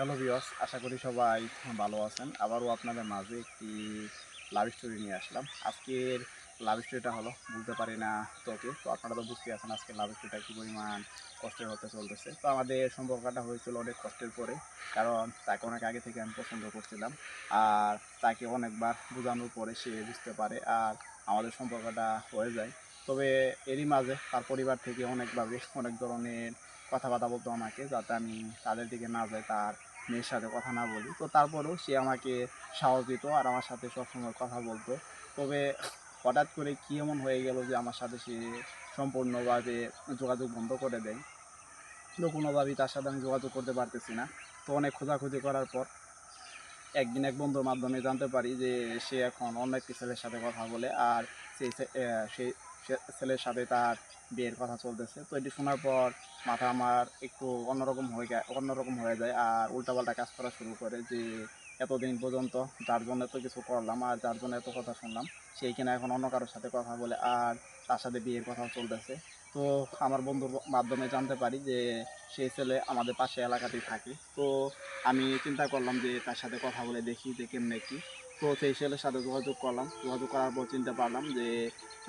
Hello বিয়স আশা করি সবাই ভালো আছেন। আবারও আপনাদের মাঝে একটি লাভ স্টোরি নিয়ে আসলাম। আজকের লাভ স্টোরিটা হলো, বুঝতে পারি না তোকে। তো আপনারা তো বুঝতে আছেন আজকে লাভ স্টোরিটা কী পরিমাণ কষ্টের হতে চলতেছে। তো আমাদের সম্পর্কটা হয়েছিল অনেক কষ্টের পরে, কারণ তাকে অনেক আগে থেকে আমি পছন্দ করছিলাম। আর তাকে অনেকবার বোঝানোর পরে সে বুঝতে পারে আর আমাদের সম্পর্কটা হয়ে যায়। তবে এরই মাঝে তার পরিবার থেকে অনেকভাবে অনেক ধরনের কথাবার্তা বলতো আমাকে, যাতে আমি তাদের দিকে না যাই, তার মেয়ের সাথে কথা না বলি। তো তারপরেও সে আমাকে সাহস দিত আর আমার সাথে সবসময় কথা বলতো। তবে হঠাৎ করে কী এমন হয়ে গেল যে আমার সাথে সে সম্পূর্ণভাবে যোগাযোগ বন্ধ করে দেয়? তো কোনোভাবেই তার সাথে আমি যোগাযোগ করতে পারতেছি না। তো অনেক খোঁজাখুঁজি করার পর একদিন এক বন্ধুর মাধ্যমে জানতে পারি যে সে এখন অন্য একটি ছেলের সাথে কথা বলে আর সেই সেই ছেলের সাথে তার বিয়ের কথা চলতেছে। তো এটি শোনার পর মাথা আমার একটু অন্যরকম হয়ে যায়, অন্যরকম হয়ে যায় আর উল্টাপাল্টা কাজ করা শুরু করে যে এতদিন পর্যন্ত যার জন্য এত কিছু করলাম আর যার জন্য এত কথা শুনলাম সেই কিনা এখন অন্য কারোর সাথে কথা বলে আর তার সাথে বিয়ের কথাও চলতেছে। তো আমার বন্ধুর মাধ্যমে জানতে পারি যে সেই ছেলে আমাদের পাশে এলাকাতেই থাকে। তো আমি চিন্তা করলাম যে তার সাথে কথা বলে দেখি যে কেমনে কি। তো সেই ছেলের সাথে যোগাযোগ করলাম। যোগাযোগ করার পর চিনতে পারলাম যে,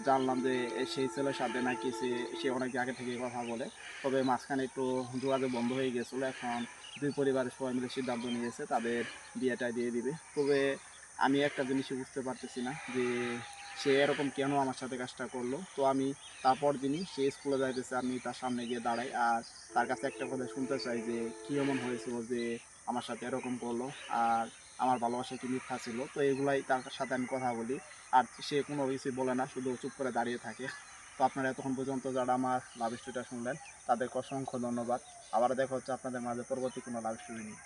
জানলাম যে সেই ছেলের সাথে নাকি সে সে অনেক আগে থেকে কথা বলে। তবে মাঝখানে একটু যোগাযোগ বন্ধ হয়ে গেছিল। এখন দুই পরিবারের সবাই মিলে সিদ্ধান্ত নিয়েছে তাদের বিয়েটা দিয়ে দিবে। তবে আমি একটা জিনিসই বুঝতে পারতেছি না যে, সে এরকম কেন আমার সাথে কাজটা করল? তো আমি তারপর দিনই সে স্কুলে যাইতেছে, আমি তার সামনে গিয়ে দাঁড়াই আর তার কাছে একটা কথা শুনতে চাই যে, কী এমন হয়েছিল যে, আমার সাথে এরকম করল? আর আমার ভালোবাসা কি মিথ্যা ছিল? তো এগুলাই তার সাথে আমি কথা বলি। আর সে কোনো কিছু বলে না, শুধু চুপ করে দাঁড়িয়ে থাকে। তো আপনারা এতক্ষণ পর্যন্ত যারা আমার লাভ স্টোরিটা শুনলেন, তাদেরকে অসংখ্য ধন্যবাদ। আবার দেখা হচ্ছে আপনাদের মাঝে পরবর্তী কোনো লাভ স্টোরি নিয়ে।